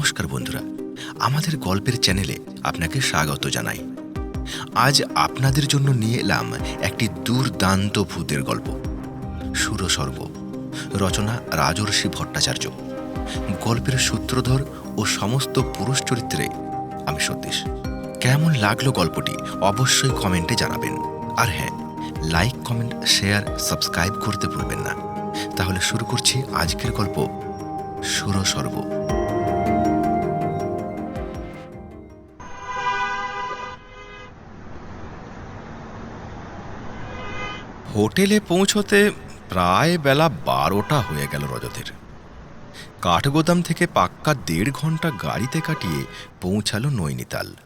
নমস্কার বন্ধুরা। আমাদের গল্পের চ্যানেলে আপনাকে স্বাগত জানাই। আজ আপনাদের জন্য নিয়ে এলাম একটি দুর্দান্ত ভূতের গল্প। সুরসর্গ রচনা রাজর্ষি ভট্টাচার্য। গল্পের সূত্রধর ও সমস্ত পুরুষ চরিত্রে আমি সতীশ। কেমন লাগল গল্পটি অবশ্যই কমেন্টে জানাবেন। আর হ্যাঁ লাইক, কমেন্ট, শেয়ার, সাবস্ক্রাইব করতে ভুলবেন না। তাহলে শুরু করছি আজকের গল্প সুরসর্গ হোটেলে পৌঁছতে প্রায় বেলা বারোটা হয়ে গেল রজতের। কাঠগোদাম থেকে পাক্কা দেড় ঘণ্টা গাড়িতে কাটিয়ে পৌঁছালো নৈনিতাল।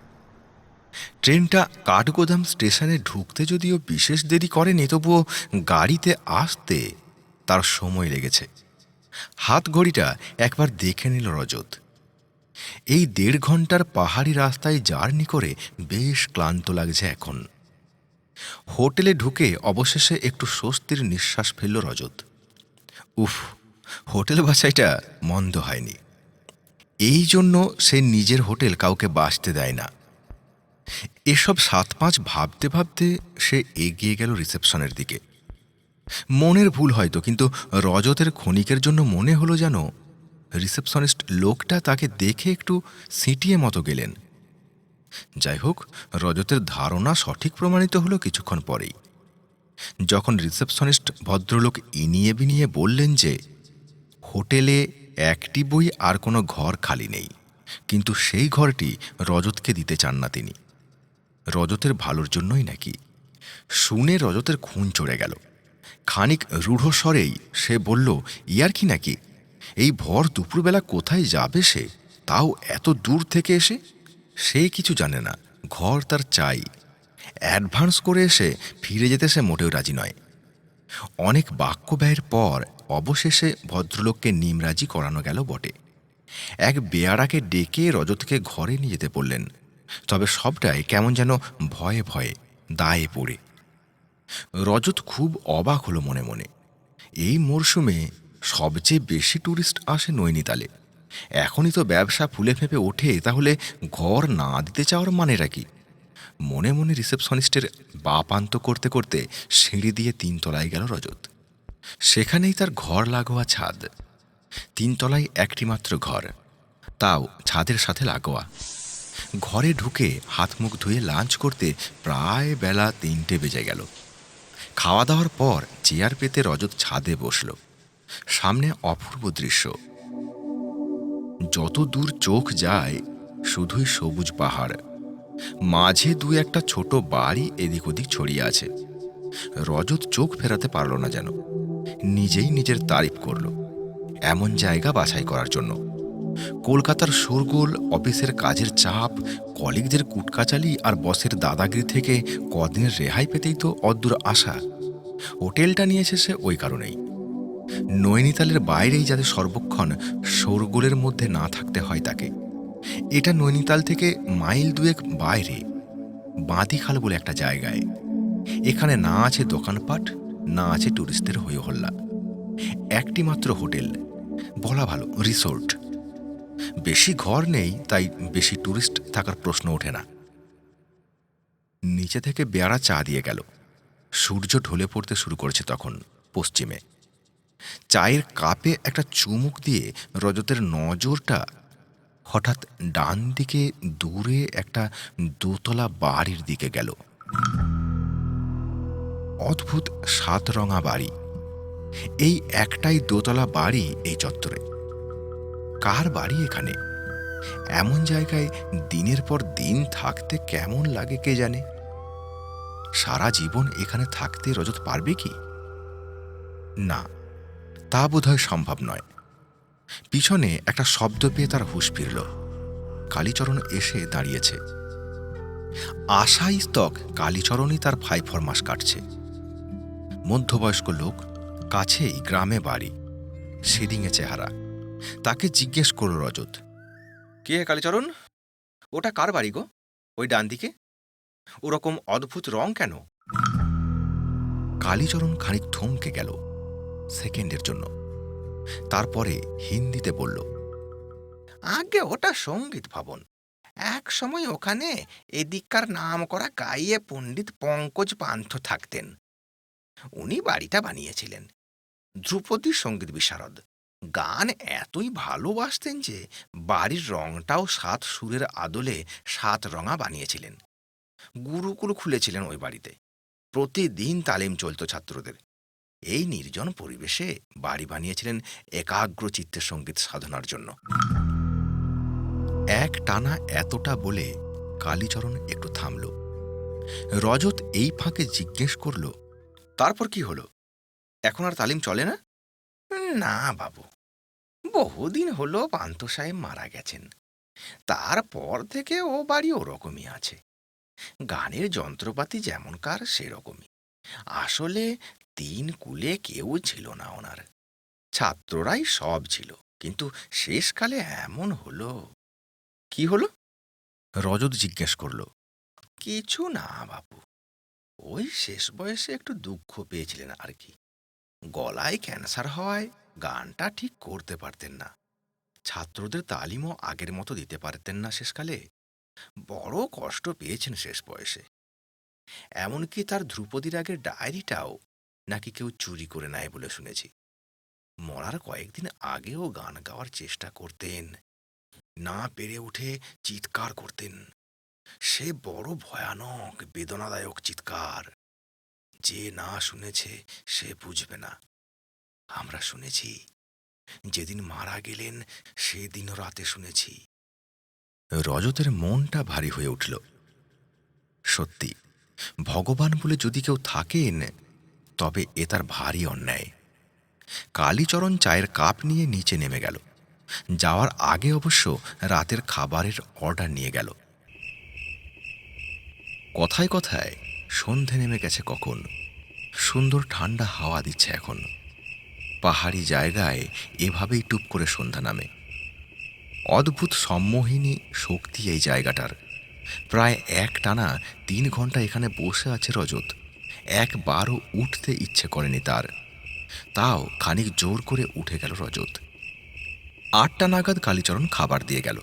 ট্রেনটা কাঠগোদাম স্টেশনে ঢুকতে যদিও বিশেষ দেরি করেনি, তবুও গাড়িতে আসতে তার সময় লেগেছে। হাত ঘড়িটা একবার দেখে নিল রজত। এই দেড় ঘণ্টার পাহাড়ি রাস্তায় জার্নি করে বেশ ক্লান্ত লাগছে এখন। হোটেলে ঢুকে অবশেষে একটু স্বস্তির নিঃশ্বাস ফেলল রজত। উফ, হোটেল বাছাইটা মন্দ হয়নি। এই জন্য সে নিজের হোটেল কাউকে বাসতে দেয় না। এসব সাত পাঁচ ভাবতে ভাবতে সে এগিয়ে গেল রিসেপশনের দিকে। মনের ভুল হয়তো, কিন্তু রজতের ক্ষণিকের জন্য মনে হলো যেন রিসেপশনিস্ট লোকটা তাকে দেখে একটু সিটিয়ে মতো গেলেন। যাই হোক, রজতের ধারণা সঠিক প্রমাণিত হলো কিছুক্ষণ পরেই। যখন রিসেপশনিস্ট ভদ্রলোক ইনিয়ে বিনিয়ে বললেন যে, হোটেলে একটি বই আর কোনো ঘর খালি নেই, কিন্তু সেই ঘরটি রজতকে দিতে চান না তিনি। রজতের ভালোর জন্যই নাকি? শুনে রজতের খুন চড়ে গেল। খানিক রূঢ় স্বরেই সে বলল, ইয়ার কি নাকি? এই ভর দুপুরবেলা কোথায় যাবে সে? তাও এত দূর থেকে এসে? সে কিছু জানে না, ঘর তার চাই। অ্যাডভান্স করে এসে ফিরে যেতে সে মোটেও রাজি নয়। অনেক বাক্য ব্যয়ের পর অবশেষে ভদ্রলোককে নিমরাজি করানো গেল বটে। এক বেয়ারাকে ডেকে রজতকে ঘরে নিয়ে যেতে বললেন, তবে সবটাই কেমন যেন ভয়ে ভয়ে দায়ে পড়ে। রজত খুব অবাক হলো মনে মনে। এই মরশুমে সবচেয়ে বেশি ট্যুরিস্ট আসে নৈনিতালে। এখনই তো ব্যবসা ফুলে ফেঁপে ওঠে, তাহলে ঘর না দিতে চাওয়ার মানেটা কি? মনে মনে রিসেপশনিস্টের বাপান্ত করতে করতে সিঁড়ি দিয়ে তিনতলায় গেল রজত। সেখানেই তার ঘর লাগোয়া ছাদ। তিনতলায় একটি মাত্র ঘর, তাও ছাদের সাথে লাগোয়া। ঘরে ঢুকে হাত মুখ ধুয়ে লাঞ্চ করতে প্রায় বেলা তিনটে বেজে গেল। খাওয়া দাওয়ার পর চেয়ার পেতে রজত ছাদে বসল। সামনে অপূর্ব দৃশ্য। যত দূর চোখ যায়, শুধুই সবুজ পাহাড়। মাঝে দু একটা ছোট বাড়ি এদিক ওদিক ছড়িয়ে আছে। রজত চোখ ফেরাতে পারল না যেন। নিজেই নিজের তারিফ করল। এমন জায়গা বাছাই করার জন্য। কলকাতার শোরগোল, অফিসের কাজের চাপ, কলিগদের কুটকাচালি আর বসের দাদাগিরি থেকে কদিনের রেহাই পেতেই তো অদ্দূর আশা। হোটেলটা নিয়েছে সে ওই কারণেই। নৈনিতালের বাইরেই যাতে সর্বক্ষণ শোরগোলের মধ্যে না থাকতে হয় তাকে। এটা নৈনিতাল থেকে মাইল দুয়েক বাইরে বাঁতিখাল বলে একটা জায়গায়। এখানে না আছে দোকানপাট, না আছে ট্যুরিস্টদের হয়ে হল্লা একটি মাত্র হোটেল, বলা ভালো, রিসোর্ট। বেশি ঘর নেই, তাই বেশি ট্যুরিস্ট থাকার প্রশ্ন ওঠে না। নিচে থেকে বেয়ারা চা দিয়ে গেল। সূর্য ঢলে পড়তে শুরু করেছে তখন, পশ্চিমে। চায়ের কাপে একটা চুমুক দিয়ে রজতের নজরটা হঠাৎ ডান দিকে দূরে একটা দোতলা বাড়ির দিকে গেল। অদ্ভুত সাত রঙা বাড়ি। এই একটাই দোতলা বাড়ি এই চত্বরে। কার বাড়ি এখানে? এমন জায়গায় দিনের পর দিন থাকতে কেমন লাগে কে জানে? সারা জীবন এখানে থাকতে রজত পারবে কি? না। তা বোধহয় সম্ভব নয়। পিছনে একটা শব্দ পেয়ে তার হুঁশ ফিরল। কালীচরণ এসে দাঁড়িয়েছে। আশা স্তক কালীচরণই তার ফাই ফরমাস কাটছে। মধ্যবয়স্ক লোক, কাছেই গ্রামে বাড়ি। সেদিঙে চেহারা। তাকে জিজ্ঞেস করল রজত, কে কালীচরণ? ওটা কার বাড়ি গো? ওই ডান দিকে? ওরকম অদ্ভুত রং কেন? কালীচরণ খানিক থমকে গেল। সেকেন্ডের জন্য। তারপরে হিন্দিতে বলল, আগে ওটা সংগীত ভবন। এক সময় ওখানে এদিককার নাম করা গাইয়ে পণ্ডিত পঙ্কজ পান্থ থাকতেন। উনি বাড়িটা বানিয়েছিলেন। ধ্রুপদী সংগীত বিশারদ। গান এতই ভালোবাসতেন যে বাড়ির রংটাও সাত সুরের আদলে সাত রঙা বানিয়েছিলেন। গুরুকুল খুলেছিলেন ওই বাড়িতে। প্রতিদিন তালিম চলত ছাত্রদের। এই নির্জন পরিবেশে বাড়ি বানিয়েছিলেন একাগ্র চিত্তে সংগীত সাধনার জন্য। এক টানা এতটা বলে কালীচরণ একটু থামল। রজত এই ফাঁকে জিজ্ঞেস করল, তারপর কি হলো? এখন আর তালিম চলে না? না বাবু, বহুদিন হলো পান্ত সাহেব মারা গেছেন। তারপর থেকে ও বাড়ি ওরকমই আছে। গানের যন্ত্রপাতি যেমনকার সেরকমই। আসলে তিন কুলে কেউ ছিল না ওনার। ছাত্ররাই সব ছিল, কিন্তু শেষকালে এমন হলো। কি হলো? রজত জিজ্ঞেস করল, কিছু না বাপু, ওই শেষ বয়সে একটু দুঃখ পেয়েছিলেন আর কি। গলায় ক্যান্সার হওয়ায় গানটা ঠিক করতে পারতেন না। ছাত্রদের তালিমও আগের মতো দিতে পারতেন না শেষকালে। বড় কষ্ট পেয়েছেন শেষ বয়সে। এমনকি তার ধ্রুপদীর আগের ডায়েরিটাও নাকি কেউ চুরি করে নেয় বলে শুনেছি। মরার কয়েকদিন আগেও গান গাওয়ার চেষ্টা করতেন, না পেরে উঠে চিৎকার করতেন। সে বড় ভয়ানক, বেদনাদায়ক চিৎকার। যে না শুনেছে, সে বুঝবে না। আমরা শুনেছি, যেদিন মারা গেলেন, সেদিন রাতে শুনেছি। রজতের মনটা ভারী হয়ে উঠল। সত্যি, ভগবান বলে যদি কেউ থাকেন তবে এ তার ভারী অন্যায়। কালীচরণ চায়ের কাপ নিয়ে নিচে নেমে গেল। যাওয়ার আগে অবশ্য রাতের খাবারের অর্ডার নিয়ে গেল। কথায় কথায় সন্ধে নেমে গেছে কখন? সুন্দর ঠান্ডা হাওয়া দিচ্ছে এখন। পাহাড়ি জায়গায় এভাবেই টুপ করে সন্ধ্যা নামে। অদ্ভুত সম্মোহিনী শক্তি এই জায়গাটার। প্রায় এক টানা তিন ঘণ্টা এখানে বসে আছে রজত। একবারও উঠতে ইচ্ছে করেনি তার। তাও খানিক জোর করে উঠে গেল রজত। আটটা নাগাদ কালীচরণ খাবার দিয়ে গেল।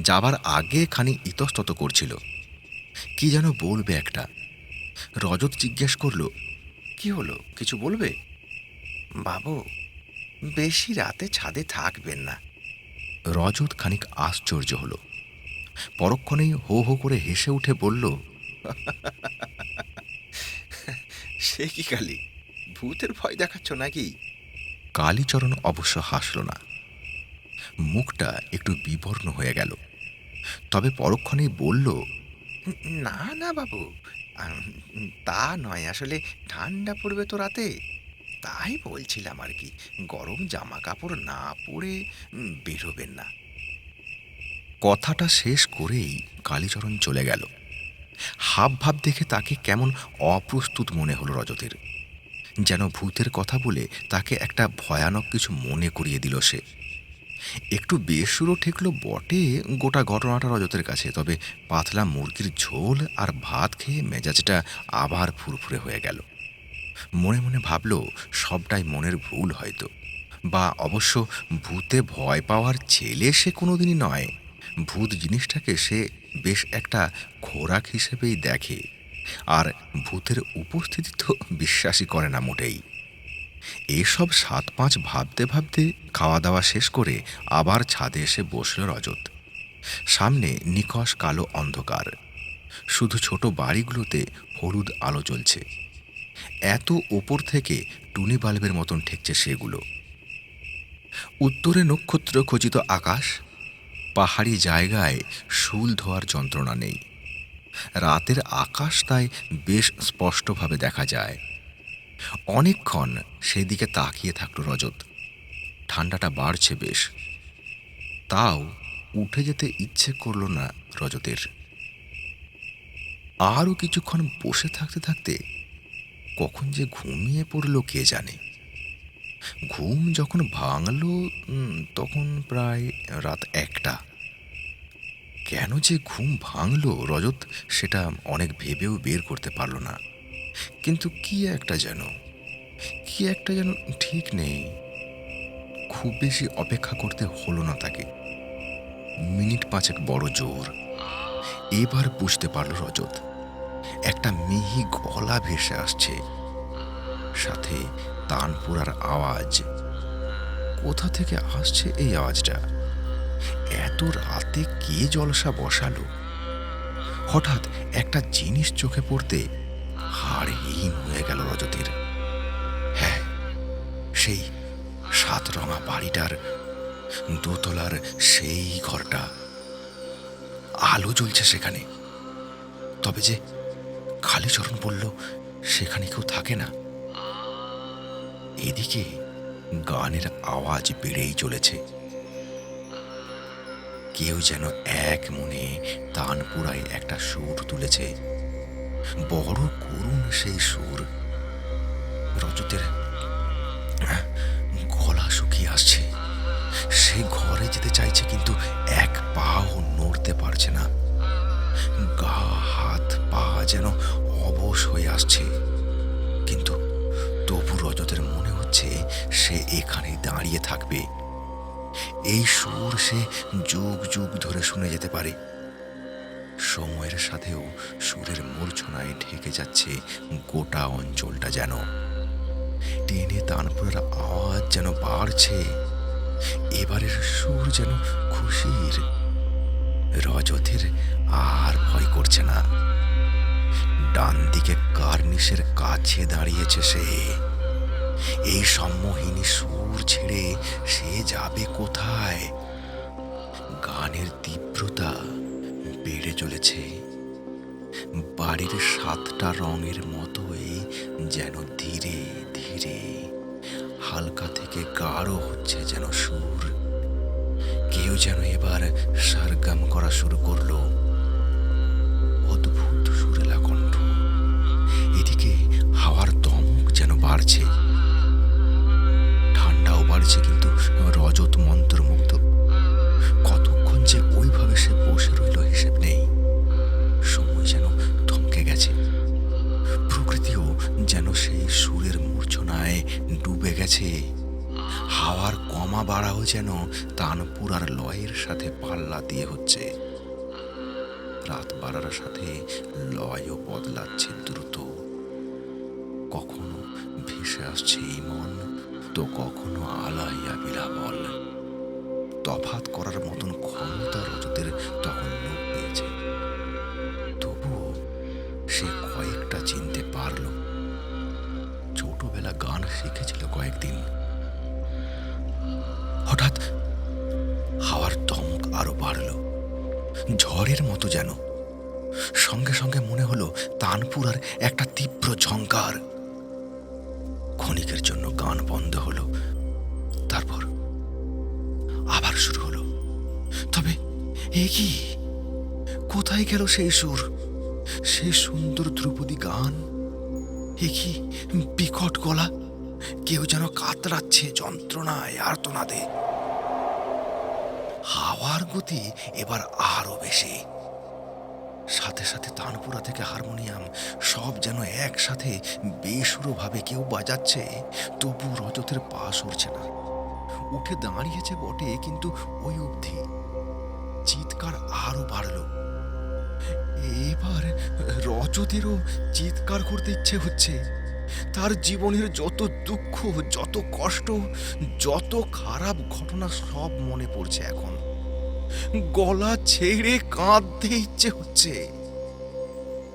যাবার আগে খানি ইতস্তত করছিল। কি যেন বলবে একটা। রজত জিজ্ঞেস করল, কি হলো? কিছু বলবে? বাবু, বেশি রাতে ছাদে থাকবেন না। রজত খানিক আশ্চর্য হল। পরক্ষণেই হো হো করে হেসে উঠে বলল সে কি কালি? ভূতের ভয় দেখাচ্ছ নাকি? কালীচরণ অবশ্য হাসল না। মুখটা একটু বিবর্ণ হয়ে গেল। তবে পরক্ষণেই বলল, না না বাবু তা নয়। আসলে ঠান্ডা পড়বে তো রাতে। তাই বলছিলাম আর কি, গরম জামা কাপড় না পরে বেরোবেন না। কথাটা শেষ করেই কালীচরণ চলে গেল। হাব ভাব দেখে তাকে কেমন অপ্রস্তুত মনে হলো রজতের। যেন ভূতের কথা বলে তাকে একটা ভয়ানক কিছু মনে করিয়ে দিল সে। একটু বেসুরো ঠেকলো বটে গোটা ঘটনাটা রজতের কাছে, তবে পাতলা মুরগির ঝোল আর ভাত খেয়ে মেজাজটা আবার ফুরফুরে হয়ে গেল। মনে মনে ভাবল, সবটাই মনের ভুল হয়তো। বা অবশ্য ভূতে ভয় পাওয়ার ছেলে সে কোনোদিনই নয়। ভূত জিনিসটাকে সে বেশ একটা খোরাক হিসেবেই দেখে, আর ভূতের উপস্থিতি তো বিশ্বাসই করে না মোটেই। এসব সাত পাঁচ ভাবতে ভাবতে খাওয়া দাওয়া শেষ করে আবার ছাদে এসে বসল রজত। সামনে নিকশ কালো অন্ধকার। শুধু ছোট বাড়িগুলোতে হলুদ আলো জ্বলছে। এত ওপর থেকে টুনি বাল্বের মতন ঠেকছে সেগুলো। উত্তরে নক্ষত্র খচিত আকাশ পাহাড়ি জায়গায় শুল ধোয়ার যন্ত্রণা নেই। রাতের আকাশ তাই বেশ স্পষ্টভাবে দেখা যায়। অনেকক্ষণ সেদিকে তাকিয়ে থাকল রজত। ঠান্ডাটা বাড়ছে বেশ। তাও উঠে যেতে ইচ্ছে করল না রজতের। আরও কিছুক্ষণ বসে থাকতে থাকতে কখন যে ঘুমিয়ে পড়ল কে জানে। ঘুম যখন ভাঙল তখন প্রায় রাত একটা। কেন যে ঘুম ভাঙল, রজত সেটা অনেক ভেবেও বের করতে পারল না। কিন্তু কি একটা যেন, কি একটা যেন ঠিক নেই। খুব বেশি অপেক্ষা করতে হলো না তাকে। মিনিট পাঁচেক বড় জোর। এবার বুঝতে পারল রজত, একটা মিহি গলা ভেসে আসছে। সাথে তানপুরার আওয়াজ। কোথা থেকে আসছে এই আওয়াজটা? এত রাতে কে জলসা বসালো? হঠাৎ একটা জিনিস চোখে পড়তে হাড় হিম হয়ে গেল রজতের। হ্যাঁ সেই সাত রঙা বাড়িটার দোতলার সেই ঘরটা। আলো জ্বলছে সেখানে। তবে যে কালীচরণ বলল সেখানে কেউ থাকে না। এদিকে গানের আওয়াজ বেড়েই চলেছে। কেউ যেন এক মনে তানপুরায় একটা সুর তুলেছে। বড় করুণ সেই সুর। রজতের আহ, গলা শুকিয়ে আসছে। সে ঘরে যেতে চাইছে কিন্তু যুগ যুগ ধরে শুনে যেতে পারে। সময়ের সাথেও সুরের মূর্ছনায় ঢেকে যাচ্ছে গোটা অঞ্চলটা যেন। টেনে তানপুরের আওয়াজ যেন বাড়ছে। এবারের সুর যেন খুশির। রজতের আর ভয় করছে না। ডান দিকে কার্নিশের কাছে দাঁড়িয়েছে সে। এই সম্মোহিনী সুর ছেড়ে সে যাবে কোথায়? গানের তীব্রতা বেড়ে চলেছে। বাড়ির সাতটা রঙের মতোই যেন ধীরে ধীরে হালকা থেকে গাঢ় হচ্ছে যেন সুর। কেউ যেন এবার সারগাম করা শুরু করল। অদ্ভুত সুরেলা কণ্ঠ। এদিকে হাওয়ার দমক যেন বাড়ছে। ঠান্ডাও বাড়ছে কিন্তু রজত মন্ত্রমুগ্ধ যেন তানপুরার লয়ের সাথে পাল্লা দিয়ে হচ্ছে। রাত বাড়ার সাথে লয়ও বদলাচ্ছে দ্রুত। কখনো ভেসে আসছে এই মন, তো কখনো আলাইয়া বিলাবল। তফাত করার মতন ক্ষমতা রজতের তখন লোক পেয়েছে। তবুও সে কয়েকটা চিনতে পারল। ছোটবেলা গান শিখেছিল কয়েকদিন। দমক আরও বাড়ল। ঝড়ের মতো যেন। সঙ্গে সঙ্গে মনে হলো তানপুরার একটা তীব্র ঝঙ্কার। ক্ষণিকের জন্য গান বন্ধ হলো। তারপর আবার শুরু হলো। তবে এ কি? কোথায় গেল সেই সুর? সেই সুন্দর ধ্রুপদী গান? এ কি বিকট গলা? কেউ যেন কাতরাচ্ছে যন্ত্রণায় আর্তনাদে। হাওয়ার গতি এবার আরও বেশি। সাথে সাথে তানপুরা থেকে হারমোনিয়াম সব যেন একসাথে বেসুরোভাবে কেউ বাজাচ্ছে, তবু রজতের পা সরছে না। উঠে দাঁড়িয়েছে বটে, কিন্তু ওই অবধি চিৎকার আরও বাড়ল। এবার রজতেরও চিৎকার করতে ইচ্ছে হচ্ছে। তার জীবনের যত দুঃখ, যত কষ্ট, যত খারাপ ঘটনা সব মনে পড়ছে এখন। গলা ছেড়ে কাঁদতে ইচ্ছে হচ্ছে।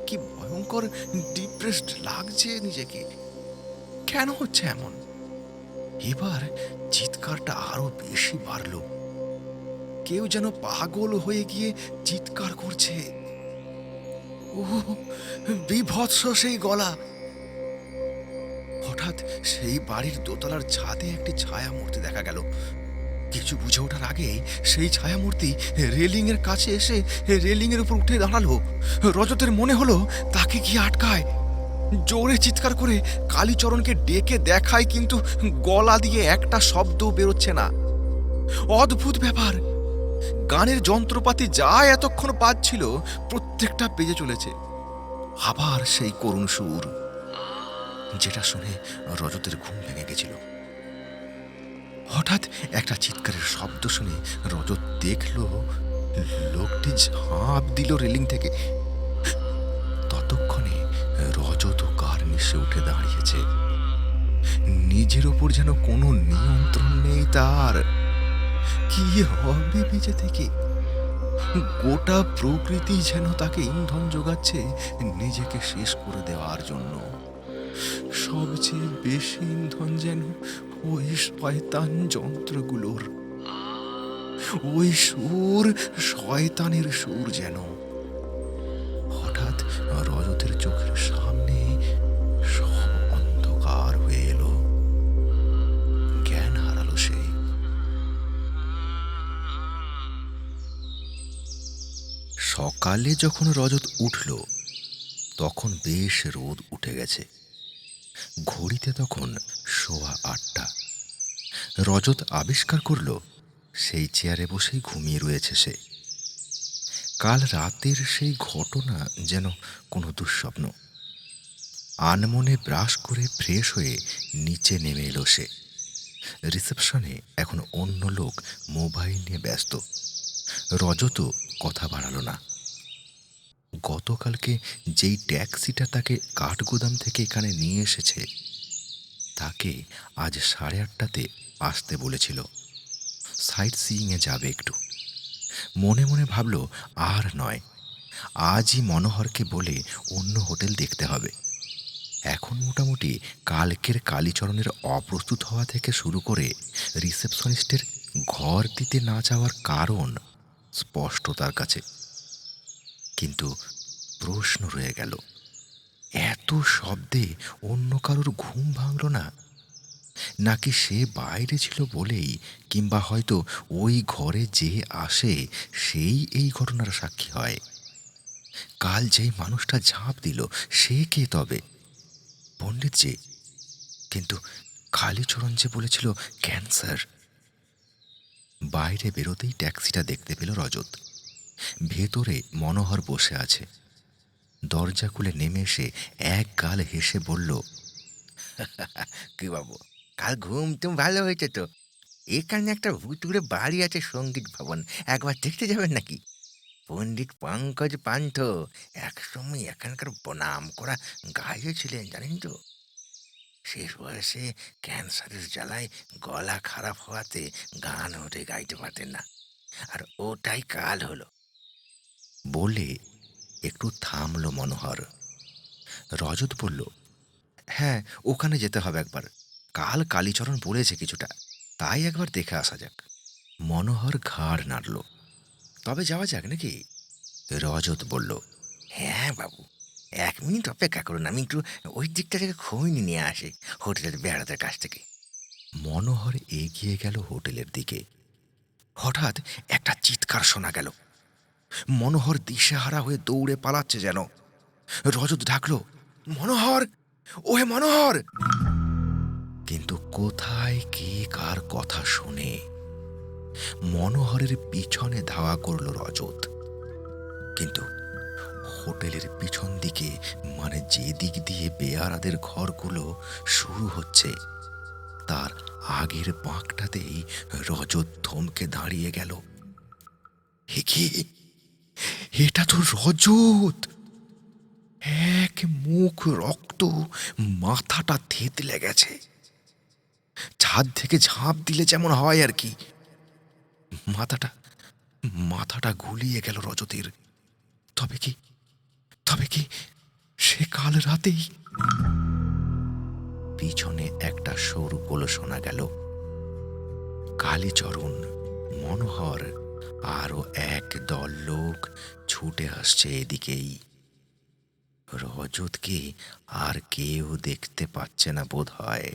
কি ভয়ঙ্কর ডিপ্রেসড লাগছে নিজেকে। কেন হচ্ছে এমন? এবার চিৎকারটা আরও বেশি বাড়ল। কেউ যেন পাগল হয়ে গিয়ে চিৎকার করছে। ও বিভৎস সেই গলা। সেই বাড়ির দোতলার ছাদে একটি ছায়া মূর্তি দেখা গেল। কিছু বুঝে ওঠার আগেই সেই ছায়ামূর্তি রেলিং এর কাছে এসে রেলিং এর উপর উঠে দাঁড়াল। রজতের মনে হলো, তাকে গিয়ে আটকায়? জোরে চিৎকার করে কালীচরণকে ডেকে দেখায়, কিন্তু গলা দিয়ে একটা শব্দ বেরোচ্ছে না। অদ্ভুত ব্যাপার! গানের যন্ত্রপাতি যা এতক্ষণ বাজছিল, প্রত্যেকটা বেজে চলেছে। আবার সেই করুণ সুর। যেটা শুনে রজতের ঘুম ভেঙে গেছিল। হঠাৎ একটা চিৎকারের শব্দ শুনে রজত দেখল, লোকটি ঝাঁপ দিল রেলিং থেকে। ততক্ষণে রজত কার নিশে উঠে দাঁড়িয়েছে। নিজের ওপর যেন কোনো নিয়ন্ত্রণ নেই তার। কি হবে বেঁচে থেকে? গোটা প্রকৃতি যেন তাকে ইন্ধন যোগাচ্ছে নিজেকে শেষ করে দেওয়ার জন্য। সবচেয়ে বেশি ইন্ধন যেন ওই শয়তান যন্ত্রগুলোর। ওই সুর শয়তানের সুর যেন। হঠাৎ রজতের চোখের সামনে সব অন্ধকার হয়ে এলো। জ্ঞান হারালো সে। সকালে যখন রজত উঠল, তখন বেশ রোদ উঠে গেছে। ঘড়িতে তখন সোয়া আটটা। রজত আবিষ্কার করল, সেই চেয়ারে বসেই ঘুমিয়ে রয়েছে সে। কাল রাতের সেই ঘটনা যেন কোনো দুঃস্বপ্ন। আনমনে ব্রাশ করে ফ্রেশ হয়ে নিচে নেমে এলো সে। রিসেপশনে এখন অন্য লোক মোবাইল নিয়ে ব্যস্ত। রজত কথা বাড়ালো না। গতকালকে যেই ট্যাক্সিটা তাকে কাঠগোদাম থেকে এখানে নিয়ে এসেছে, তাকে আজ সাড়ে আটটাতে আসতে বলেছিল। সাইট সিইংয়ে যাবে একটু। মনে মনে ভাবল, আর নয়, আজই মনোহরকে বলে অন্য হোটেল দেখতে হবে। এখন মোটামুটি কালকের কালীচরণের অপ্রস্তুত হওয়া থেকে শুরু করে রিসেপশনিস্টের ঘর দিতে না যাওয়ার কারণ স্পষ্ট তার কাছে। কিন্তু প্রশ্ন রয়ে গেল, এত শব্দে অন্য কারোর ঘুম ভাঙল না? নাকি সে বাইরে ছিল বলেই কিংবা হয়তো ওই ঘরে যে আসে সেই এই ঘটনার সাক্ষী হয়? কাল যেই মানুষটা ঝাঁপ দিল, সে কে তবে? পণ্ডিত যে কিন্তু কালীচরণ যে বলেছিল ক্যান্সার। বাইরে বেরোতেই ট্যাক্সিটা দেখতে পেল রজত। ভেতরে মনোহর বসে আছে। দরজা খুলে নেমে এসে এক গাল হেসে বলল, কি বাবু, কাল ঘুম তো ভালো হয়েছে তো? এখানে একটা ভুতুরে বাড়ি আছে সংগীত ভবন। একবার দেখতে যাবেন নাকি? পণ্ডিত পঙ্কজ পান্থ একসময় এখানকার নাম করা গায়ক ছিলেন, জানেন তো? শেষ বয়সে ক্যান্সারের জ্বালায় গলা খারাপ হওয়াতে গান ওঠে, গাইতে পারতেন না। আর ওটাই কাল হলো। বলে একটু থামল মনোহর। রজত বলল হ্যাঁ ওখানে যেতে হবে একবার। কাল কালীচরণ বলেছে কিছুটা, তাই একবার দেখে আসা যাক। মনোহর ঘাড় নাড়ল। তবে যাওয়া যাক নাকি? রজত বলল হ্যাঁ বাবু, এক মিনিট অপেক্ষা করুন, আমি একটু ওই দিকটা থেকে খৈনি নিয়ে আসি, হোটেলের বেড়াদের কাছ থেকে। মনোহর এগিয়ে গেল হোটেলের দিকে। হঠাৎ একটা চিৎকার শোনা গেল। মনোহর দিশেহারা হয়ে দৌড়ে পালাচ্ছে যেন। রজত ডাকল, মনোহর! ওহে মনোহর! কিন্তু কোথায় কে কার কথা শুনে? মনোহরের পিছনে ধাওয়া করল রজত। কিন্তু হোটেলের পিছন দিকে মানে যে দিক দিয়ে বেয়ারাদের ঘরগুলো শুরু হচ্ছে, তার আগের পাঁকটাতেই রজত থমকে দাঁড়িয়ে গেল। হে এটা তো রজত। এক মুখ রক্ত, মাথাটা থেতলে গেছে। ছাদ থেকে ঝাঁপ দিলে যেমন হয় আর কি। মাথাটা মাথাটা গুলিয়ে গেল রজতের। তবে কি তবে কি সে কাল রাতেই পিছনে একটা সরু গোলো শোনা গেল। কালীচরণ, মনোহর আরও এক দল লোক ছুটে আসছে এদিকেই। রজতকে আর কেউ দেখতে পাচ্ছে না বোধ হয়